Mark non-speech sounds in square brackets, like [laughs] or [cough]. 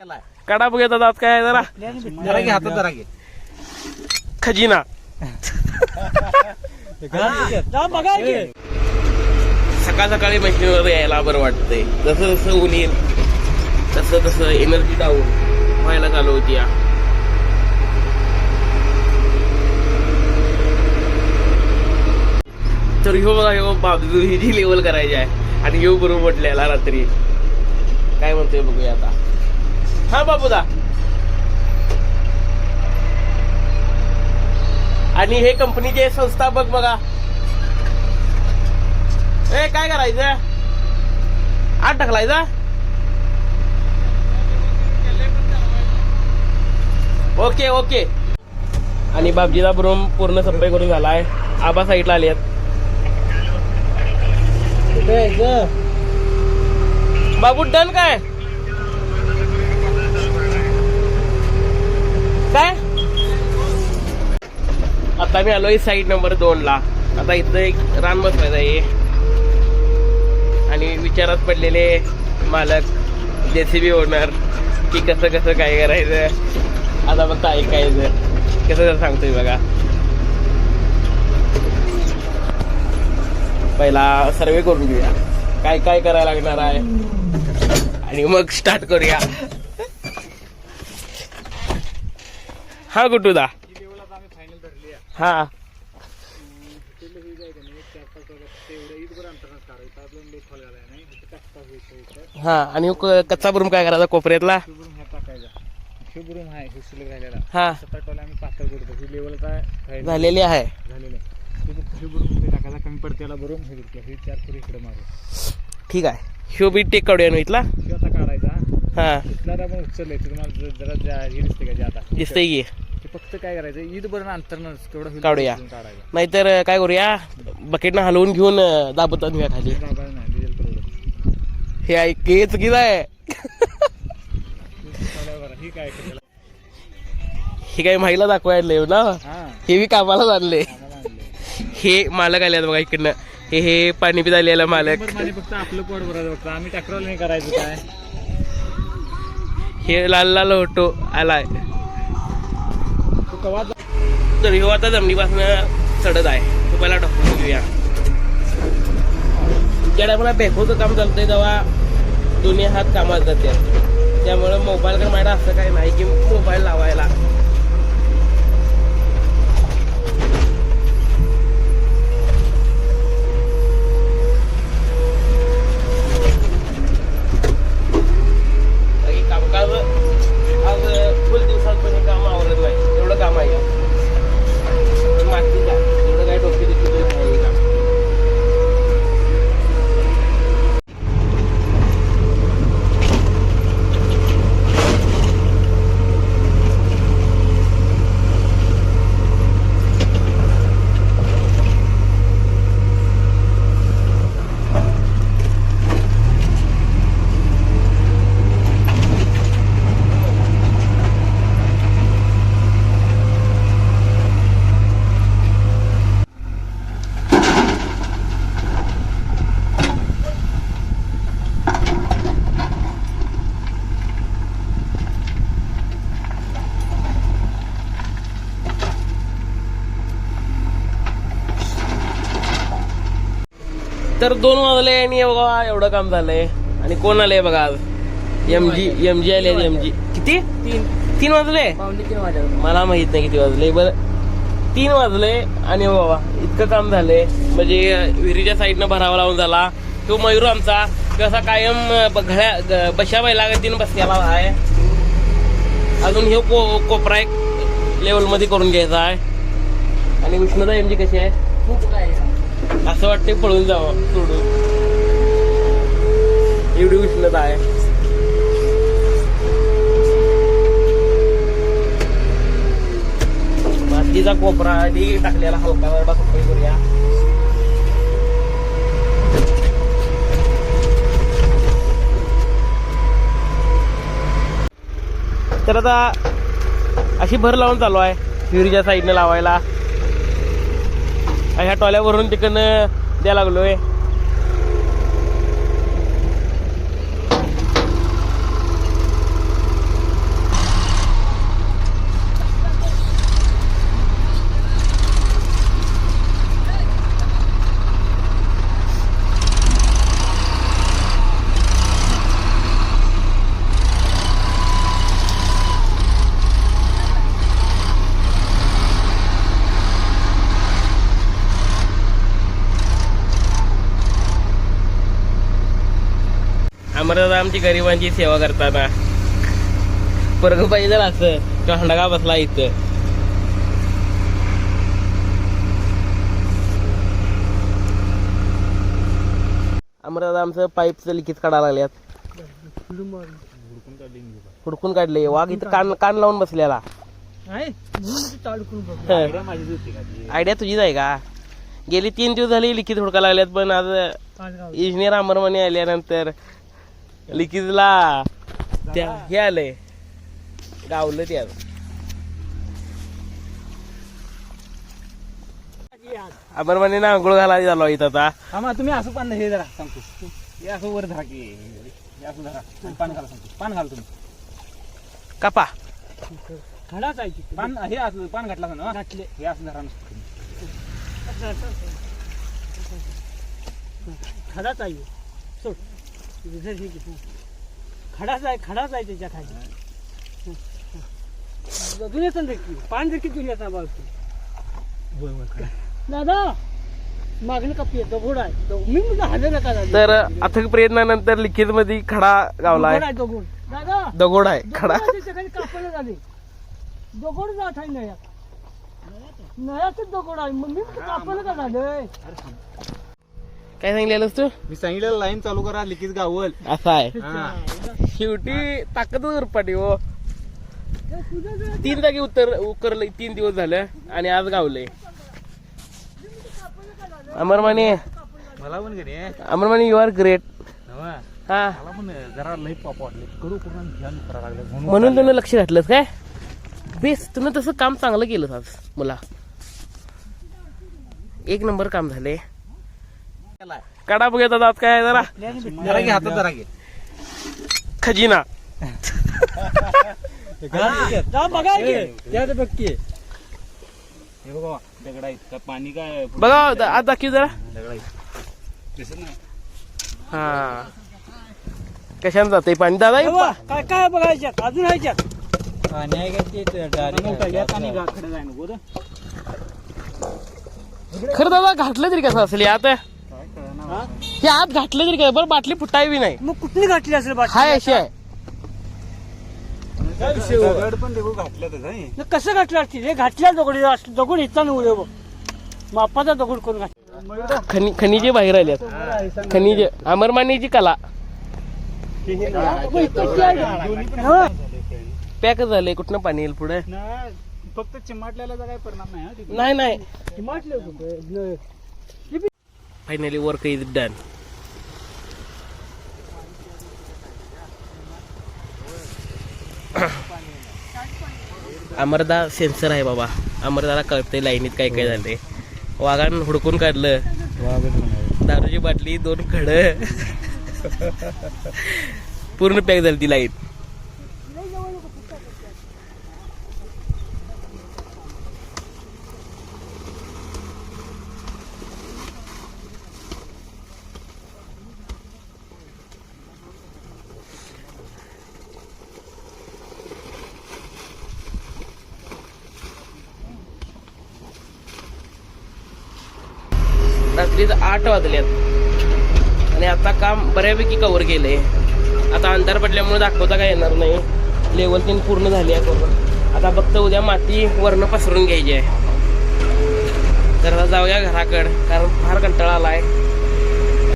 काढा बघूया दादा आज काय जरा? जरा घे हातात जरा घे. खजिना. सकाळ सकाळी मशीनवर यायला बरं वाटतंय. जसं जसं ऊन येईल तसं तसं एनर्जी डाऊन व्हायला चालू होती या. तर ह्यो बघा ह्यो बाजू ही जी लेवल करायची आहे आणि ह्यो बरोबर म्हटलेला रात्री. काय म्हणतोय बघूया आता. हा बाबूदा आणि हे कंपनीचे संस्थापक बघा. ए काय करायचं? आत टाकलायचा ओके ओके. आणि बाबजीचा ब्रूम पूर्ण सप्लाय करून झालाय. आबा साईडला आले आहेत. बाबू डन काय? काय? आता मी आलोय साईड नंबर दोन ला. आता इथं एक रान बसवायचं आहे. आणि विचारात पडलेले मालक जेसीबी ओनर की कसं कसं काय करायचं? आता फक्त ऐकायचं. कसं कसं सांगतोय बघा. पहिला सर्वे करून घेऊया. काय काय करायला लागणार आहे? आणि मग स्टार्ट करूया. हा गुटूदा हा. हा आणि क- कच्चा बुरुम काय करायचा कोपऱ्यातला? हे. झालेली आहे. ठीक आहे. शो बी टेक काढूया ना इथला. हे आता काढायचा. हा. इथला आपण उचलले तुम्हाला ज- जरा ज्या- हे दिसते का जे आता? दिसतंय की. ते फक्त काय करायचं? ईद बरं अंतर तेवढं काढूया. काढायचं. नाहीतर काय करूया? बकेटनं हलवून घेऊन दाबत आणूया खाली. दाबायला नाही डिझेल परवडत हे ऐक हे चुकीचं आहे. ही काय हे काही महिला दाखवायला ना? हा. हे बी कामाला आणले आम्हाला हे मालक आले बघा इकडनं. हे हे पाणी पित आलेलं मालक. माने फक्त आपलं पोट भरायचं फक्त आम्ही ट्रॅक्टरला नाही करायचं काय. हे लाल लाल होतो आलाय. तर ह्यो आता जमिनीपासून चढत आहे. तो पहिला डॉक्टर घेऊया ज्या टायमाला बेकोचं काम चालतंय तेव्हा दोन्ही हात कामात जाते त्यामुळे मोबाईल कर माहिती असं काही नाही की मोबाईल लावायला बाकी कामकाज आज फुल दिवसात पण हे काम आवरत नाही एवढं काम आहे मागची एवढं काय डोके दुखी तरी नाही हे काम तर दोन वाजले आणि बघा एवढं काम झालंय. आणि कोण आलंय बघा आज? एम जी एम जी आले एम जी किती? तीन. तीन वाजले? मला माहीत नाही किती वाजले. बरं. तीन वाजले आणि बाबा इतकं काम झालंय. म्हणजे विहिरीच्या साईडनं भरावा लावून झाला. तो मयूर आमचा कसा कायम घड्या बशा बैला गतीनं बसलेला आहे. अजून हे को कोपरा एक लेवलमध्ये करून घ्यायचा आहे. आणि विष्णुदा एम जी कशी आहे. असं वाटते पळून जावं सोडून. एवढी उष्णता आहे. मातीचा कोपरा आधी टाकलेला हलका वरडा सफाई करूया. तर आता अशी भर लावून चालू आहे. विहिरीच्या साईडने लावायला. ह्या टॉल्यावरून तिकडनं द्यायला लागलो आहे अमरदादा आमची गरिबांची सेवा करताना परग पाहिजे असं. तो हंडगा बसला इथं. अमरदादा आमचं पाईपचं लिकेज काढायला लागल्यात. हुडकून काढली. वाघ इथं कान कान लावून बसलेला? आयडिया तुझीच आहे का? गेली तीन दिवस झाली लिखित हुडका लागल्यात पण आज इंजिनियर अमरमणी आल्यानंतर लिखितला. त्या हे आलंय. गावलं ते आज अमरमणीनं आंघोळ घालायला झालो इथं आता. आम्हा तुम्ही असं पान हे जरा सांगतो. हे असं वर धरा की हे असं धरा. आणि पान घाला सांगतो. पान घाल तुम्ही. कापा. खडाच आहे तिथे. पान हे असं पान घातला ना? घातले. हे असं धरा नुसतं तुम्ही. खडाच आहे सोड. खडाच आहे खडाच आहे त्याच्याखाली दुनियाचा नक्की पान देखील दुनियाचा खरं. दादा मागणी कापी आहे दगड आहे दग- मी नका. तर अथक प्रयत्नानंतर लिखित मध्ये खडा गावलाय दगड आहे दगड दादा दगोड आहे खडा झाले दगड जात आहे नया नयाच दगड आहे मग मी कापलं का झालंय काय सांगितलेलंस तू? मी सांगितलेलं लाईन चालू करा लिकीच गावल. असं आहे. हा. शेवटी ताकद उरपाटी हो. तीन जागी उत्तर उकरलंय तीन दिवस झालं आणि आज गावलंय. अमरमाने मला पण घरी अमरमाने यू आर ग्रेट नवा. हा. मला पण जरा लई पाप वाटले. कडू करून ध्यान करायला लागलं. म्हणून म्हणून तुम्ही लक्ष घातलंस काय? बेस तुम्ही तसं काम चांगलं केलं आज मला. एक नंबर काम झाले काढा बघूया दादा आज काय जरा? जरा घे हातात जरा घे. खजिना. दगडा इतका पाणी काय बघा आज दाखव जरा. दगडा नाही हा. कशाने जाते पाणी? दादा काय काय बघायच्यात अजून ह्याच्यात पाणी आहे का ते. खरं दादा घातलं तरी कसं असेल? कळना हा? हे आत घातलं तरी काय? बरं बाटली फुटावी बी नाही. मग कुठली घातली असेल बाटली? हाय अशी आहे. दगड पण देखो कसं घातलं असतील हे घातल्या दगड असं दगड इथं नव्हते बघ. मापाचा दगड करून घातला? खनि खनिजे बाहेर आल्यात खनिजे अमरमानीची कला. हा. पॅकच झालंय कुठनं पाणी येईल पुढे? नाही, फक्त चिमाटल्याला काय परिणाम नाही हा तिथे. नाही नाही? Finally work is done Amarda sensor आहे बाबा. अमरदाला कळतंय लाईनीत काय काय झालंय. वाघान हुडकून काढलं. दारूची बाटली दोन खड. [laughs] पूर्ण पॅक झाली ती लाइट रात्रीच आठ वाजल्यात आणि आता काम बऱ्यापैकी कवर केलंय. आता अंधार पडल्यामुळे दाखवता काय येणार नाही. लेवल तीन पूर्ण झाली आहे करून आता फक्त उद्या माती वरनं पसरून घ्यायची आहे. तर जाऊया घराकडं कारण फार कंटाळा आला आहे